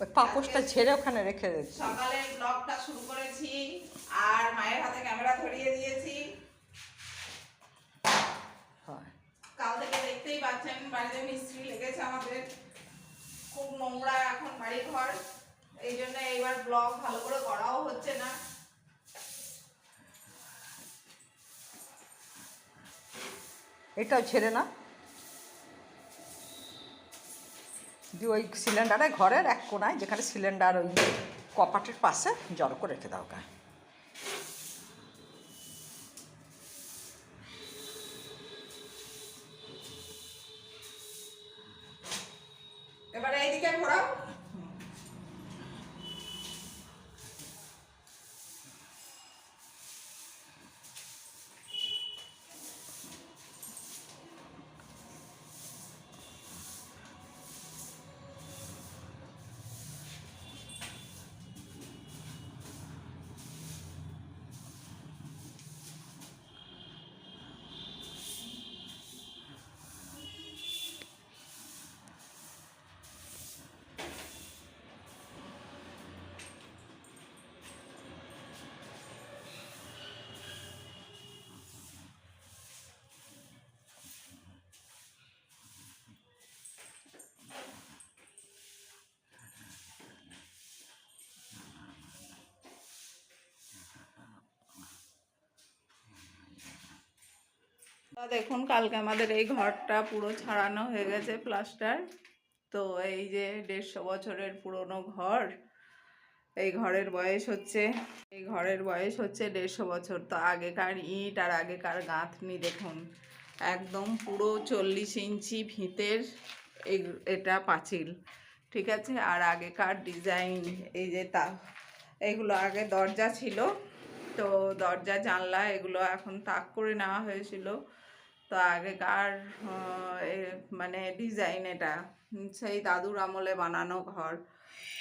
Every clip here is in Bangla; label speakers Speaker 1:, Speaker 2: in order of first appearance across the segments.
Speaker 1: ওই পাপোশটা ঝেড়ে ওখানে রেখে দিচ্ছি।
Speaker 2: সকালে ব্লগটা শুরু করেছি আর মায়ের হাতে ক্যামেরা ধরিয়ে দিয়েছি। কাল থেকে দেখতেই পাচ্ছেন বাড়িতে মিস্ত্রি লেগেছে আমাদের। খুব নোংরা এখন বাড়ি ঘর এই জন্য এইবার ব্লগ ভালো করে করাও হচ্ছে না।
Speaker 1: এটাও ছেড়ে না? দিয়ে ওই সিলিন্ডারে, ঘরের এক কোনায় যেখানে সিলিন্ডার ওই কপাটের পাশে জড়ো করে রেখে দাও গায়ে।
Speaker 2: এবারে এইদিকে ঘোরাও তো দেখুন, কালকে আমাদের এই ঘরটা পুরো ছাড়ানো হয়ে গেছে প্লাস্টার। তো এই যে দেড়শো বছরের পুরনো ঘর, এই ঘরের বয়স হচ্ছে, এই ঘরের বয়স হচ্ছে দেড়শো বছর। তো আগেকার ইট আর আগেকার গাঁথনি দেখুন, একদম পুরো চল্লিশ ইঞ্চি ভিতের এটা পাঁচিল, ঠিক আছে? আর আগেকার ডিজাইন, এই যে তা, এগুলো আগে দরজা ছিল, তো দরজা, জানলা এগুলো এখন তাক করে নেওয়া হয়েছিল। তো আগেকার মানে ডিজাইন এটা। সেই দাদুর আমলে বানানো ঘর।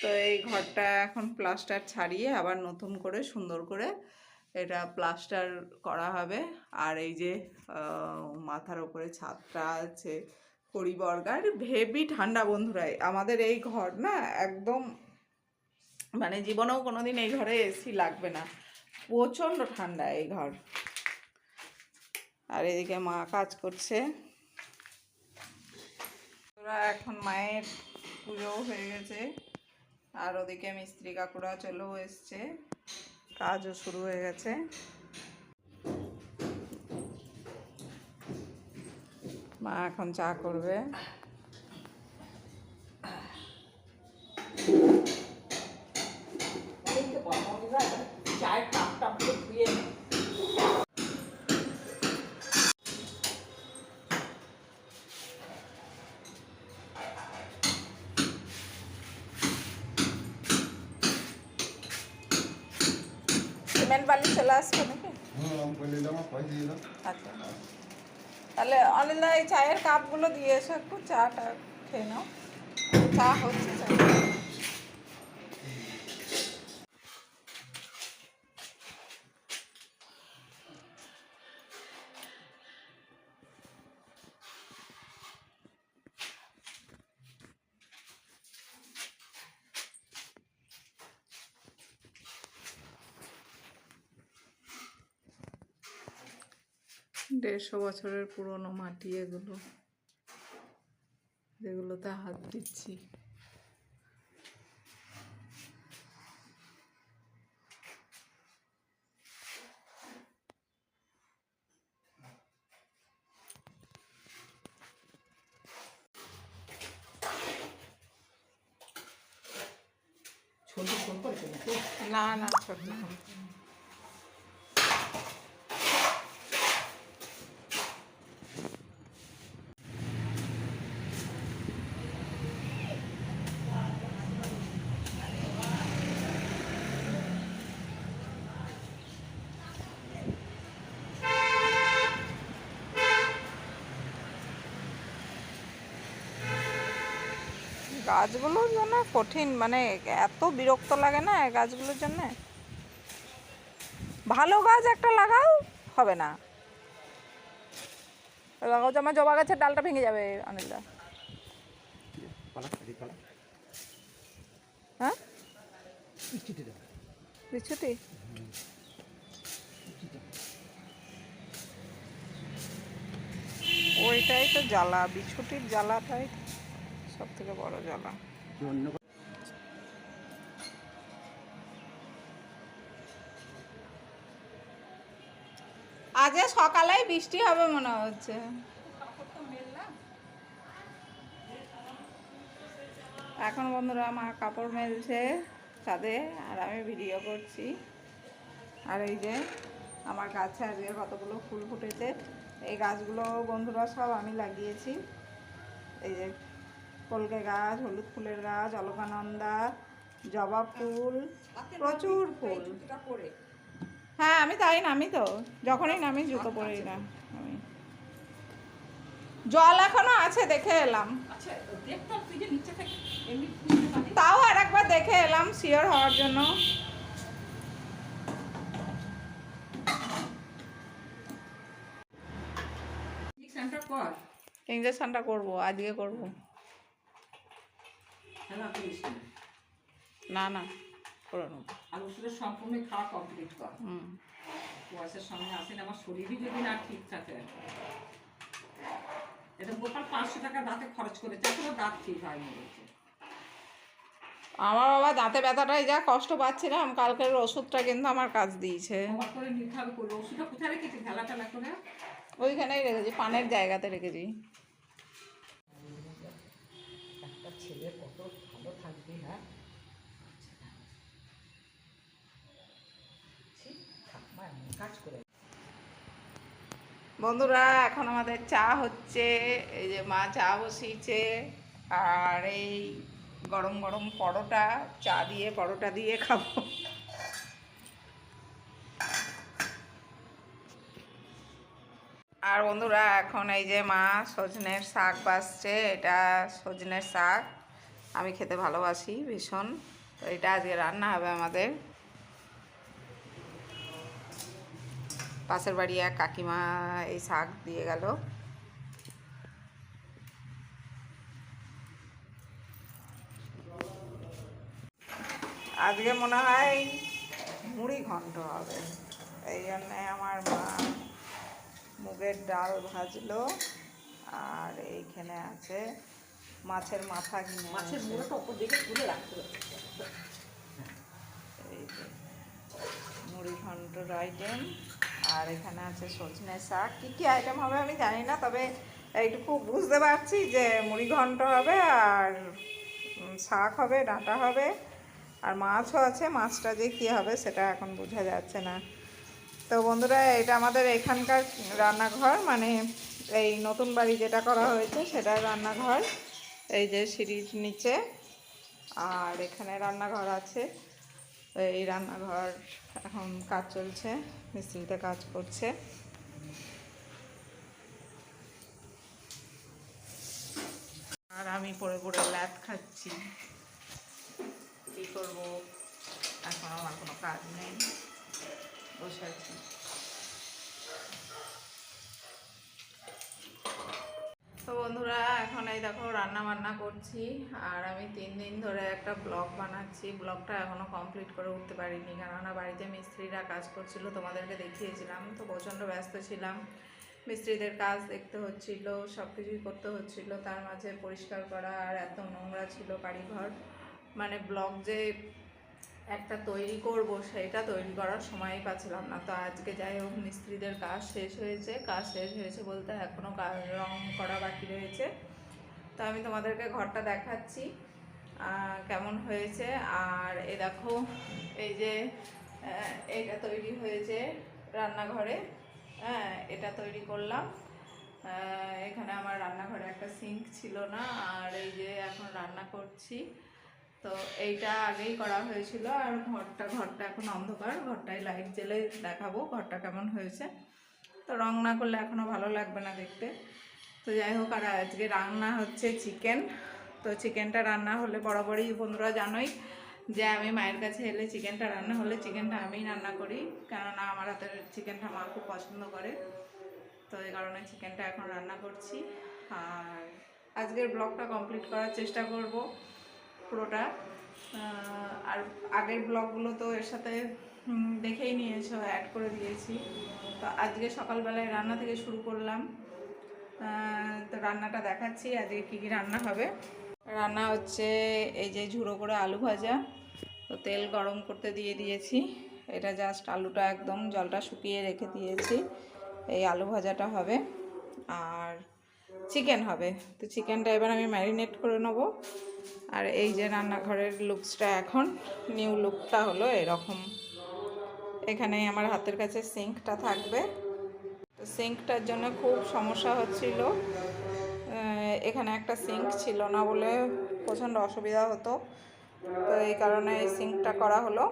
Speaker 2: তো এই ঘরটা এখন প্লাস্টার ছাড়িয়ে আবার নতুন করে সুন্দর করে এটা প্লাস্টার করা হবে। আর এই যে মাথার ওপরে ছাদটা আছে কড়িবর্গার ভেবি ঠান্ডা বন্ধুরাই আমাদের এই ঘর না একদম মানে জীবনেও কোনোদিন এই ঘরে এসি লাগবে না। প্রচণ্ড ঠান্ডা এই ঘর। আর এদিকে মা কাজ করছে। ওরা এখন মায়ের পুজোও হয়ে গেছে। আর ওদিকে মিস্ত্রি কাকুরা চলেও এসছে। কাজও শুরু হয়ে গেছে। মা এখন চা করবে। সিমেন্ট বালি চলে আসবে নাকি?
Speaker 3: দাও।
Speaker 2: আচ্ছা। তাহলে অনিন্দা এই চায়ের কাপগুলো দিয়ে এসো একটু চাটা খেয়ে নাও। চা হচ্ছে চা। দেড়শো বছরের পুরনো মাটি এগুলো। যেগুলোতে হাত দিচ্ছি। না না ছোট। গাছগুলোর জন্য কঠিন মানে এত বিরক্ত লাগে না গাছগুলোর জন্য? ভালো গাছ একটা লাগাও, হবে না। লাগাও আমার জবা গাছের ডালটা ভেঙে যাবে, অনিলদা। হ্যাঁ? ওইটাই তো জ্বালা বিছুটির জ্বালাটাই সব থেকে বড় জ্বালা। আজকে সকালেই বৃষ্টি হবে মনে হচ্ছে। এখন বন্ধুরা মা কাপড় মেলছে ছাদে, আর আমি ভিডিও করছি। আর এই যে আমার গাছে আজকে কতগুলো ফুল ফুটেছে, এই গাছগুলো বন্ধুরা সব আমি লাগিয়েছি। এই যে কলকে গাছ হলুদ ফুলের গাছ অলকানন্দা জবা ফুল প্রচুর ফুল। হ্যাঁ আমি তাই নামি তো। যখনই নামি জুতো পরেই না আমি। জল এখনও আছে দেখে এলাম।
Speaker 1: আচ্ছা
Speaker 2: তাও আর একবার দেখে এলাম শিওর হওয়ার জন্য। ইঞ্জেকশনটা করব আজকে করব।
Speaker 1: না।
Speaker 2: না না নেব।
Speaker 1: আর ওষুধের সম্পূর্ণ খাওয়া কমপ্লিট কর।
Speaker 2: হুম।
Speaker 1: বয়সের সামনে আসেন আমার শরীরই যদি না ঠিক থাকে এটা গোপাল পাঁচশো টাকা দাঁতে খরচ করেছে এখনও দাঁত ঠিক হয়নি
Speaker 2: আমার বাবা দাঁতে ব্যথাটাই যা কষ্ট পাচ্ছিলাম কালকের ওষুধটা কিন্তু আমার কাজ দিয়েছে।
Speaker 1: ওষুধটা কোথায় রেখেছি ঢেলা টেলা করে?
Speaker 2: ওইখানেই রেখেছি পানের জায়গাতে রেখেছি
Speaker 1: একটা ছেলে কত ভালো থাকবে হ্যাঁ ছি, ঠাকুমা এমন কাজ করে
Speaker 2: বন্ধুরা, এখন আমাদের চা হচ্ছে। এই যে মা চা বসিয়েছে। আর এই গরম গরম পরোটা, চা দিয়ে পরোটা দিয়ে খাব। আর বন্ধুরা, এখন এই যে মা সজনের শাক বাসছে। এটা সজনের শাক। আমি খেতে ভালোবাসি ভীষণ। তো এটা আজকে রান্না হবে আমাদের। পাশের বাড়ি এক কাকিমা এই শাক দিয়ে গেল। আজকে মনে হয় মুড়ি ঘন্ট হবে। এই জন্যে আমার মা মুগের ডাল ভাজলো আর এইখানে আছে মাছের মাথা কিনে
Speaker 1: মাছের
Speaker 2: এনেছে।
Speaker 1: মুড়োটা ওপর দিকে তুলে রাখতে
Speaker 2: এই যে মুড়ি ঘন্টর আইটেম আর এখানে আছে সজনে শাক। কী কী আইটেম হবে আমি জানি না, তবে এইটুকু বুঝতে পারছি যে মুড়ি ঘন্ট হবে আর শাক হবে, ডাঁটা হবে। আর মাছও আছে, মাছটা যে কী হবে সেটা এখন বোঝা যাচ্ছে না। তো বন্ধুরা, এটা আমাদের এখানকার রান্নাঘর মানে এই নতুন বাড়ি যেটা করা হয়েছে সেটার রান্নাঘর। এই যে সিঁড়ির নিচে। আর এখানে রান্নাঘর আছে। এই রান্নাঘর এখন কাজ চলছে, মিস্ত্রিতে কাজ করছে। আর আমি পরে পরে ল্যাদ খাচ্ছি। কী করব? এখন আমার কোনো কাজ নেই। বসে আছি তো বন্ধুরা এখন এই দেখো রান্না বান্না করছি, আর আমি তিন দিন ধরে একটা ব্লগ বানাচ্ছি। ব্লগটা এখনও কমপ্লিট করে উঠতে পারিনি, কেননা বাড়িতে মিস্ত্রিরা কাজ করছিল, তোমাদেরকে দেখিয়েছিলাম। তো প্রচণ্ড ব্যস্ত ছিলাম। মিস্ত্রিদের কাজ দেখতে হচ্ছিল সব কিছুই করতে হচ্ছিল, তার মাঝে পরিষ্কার করা আর এত নোংরা ছিল বাড়িঘর। মানে ব্লগ যে একটা তৈরি করব, সেটা তৈরি করার সময়ই পাচ্ছিলাম না। তো আজকে যাই হোক, মিস্ত্রিদের কাজ শেষ হয়েছে, কাজ শেষ হয়েছে বলতে এখনও রং করা বাকি রয়েছে। তো আমি তোমাদেরকে ঘরটা দেখাচ্ছি কেমন হয়েছে। আর এ দেখো, এই যে এটা তৈরি হয়েছে রান্নাঘরে। হ্যাঁ এটা তৈরি করলাম। এখানে আমার রান্নাঘরে একটা সিঙ্ক ছিল না, আর এই যে এখন রান্না করছি। তো এইটা আগেই করা হয়েছিল আর ঘরটা ঘরটা এখন অন্ধকার। ঘরটায় লাইট জ্বেলে দেখাবো ঘরটা কেমন হয়েছে। তো রং না করলে এখনও ভালো লাগবে না দেখতে। তো যাই হোক, আর আজকে রান্না হচ্ছে চিকেন তো চিকেনটা রান্না হলে বরাবরই বন্ধুরা জানোই যে আমি মায়ের কাছে এলে চিকেনটা রান্না হলে চিকেনটা আমিই রান্না করি। কেননা আমার হাতের চিকেনটা মা খুব পছন্দ করে। তো এই কারণে চিকেনটা এখন রান্না করছি। আর আজকের ব্লগটা কমপ্লিট করার চেষ্টা করব। পুরোটা। আর আগের ব্লগগুলো তো এর সাথে দেখেই নিয়েছো অ্যাড করে দিয়েছি। তো আজকে সকালবেলায় রান্না থেকে শুরু করলাম। তো রান্নাটা দেখাচ্ছি, আজকে কী কী রান্না হবে। রান্না হচ্ছে এই যে ঝুড়ো করে আলু ভাজা, তো তেল গরম করতে দিয়ে দিয়েছি। এটা জাস্ট আলুটা একদম জলটা শুকিয়ে রেখে দিয়েছি। এই আলু ভাজাটা হবে। আর চিকেন হবে। তো চিকেনটা এবার আমি ম্যারিনেট করে নেব। আর এই যে রান্নাঘরের লুকসটা এখন নিউ লুকটা হলো এরকম। এখানে আমার হাতের কাছে সিঙ্কটা থাকবে। তো সিঙ্কটার জন্য খুব সমস্যা হচ্ছিল। এখানে একটা সিঙ্ক ছিল না বলে প্রচণ্ড অসুবিধা হতো। তো এই কারণে এই সিঙ্কটা করা হলো।